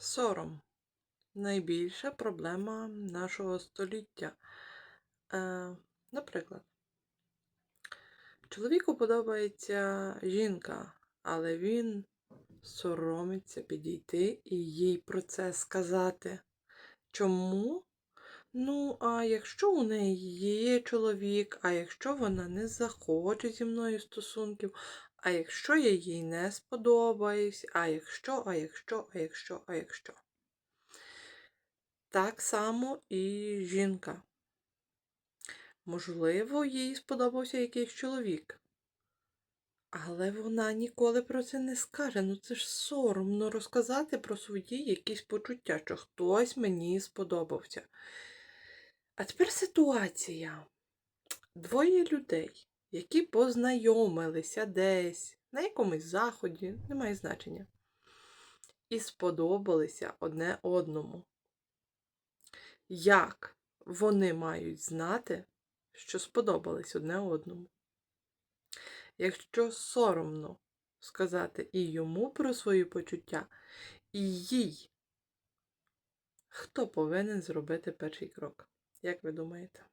Сором найбільша проблема нашого століття. Е, наприклад, чоловіку подобається жінка, але він соромиться підійти і їй про це сказати. Чому? Ну, а якщо у неї є чоловік, а якщо вона не захоче зі мною стосунків, а якщо я їй не сподобаюсь, а якщо, а якщо, а якщо, а якщо. Так само і жінка. Можливо, їй сподобався якийсь чоловік. Але вона ніколи про це не скаже. Ну це ж соромно розказати про свої якісь почуття, що хтось мені сподобався. А тепер ситуація. Двоє людей, які познайомилися десь, на якомусь заході, немає значення, і сподобалися одне одному. Як вони мають знати, що сподобались одне одному? Якщо соромно сказати і йому про свої почуття, і їй, хто повинен зробити перший крок? Як ви думаєте?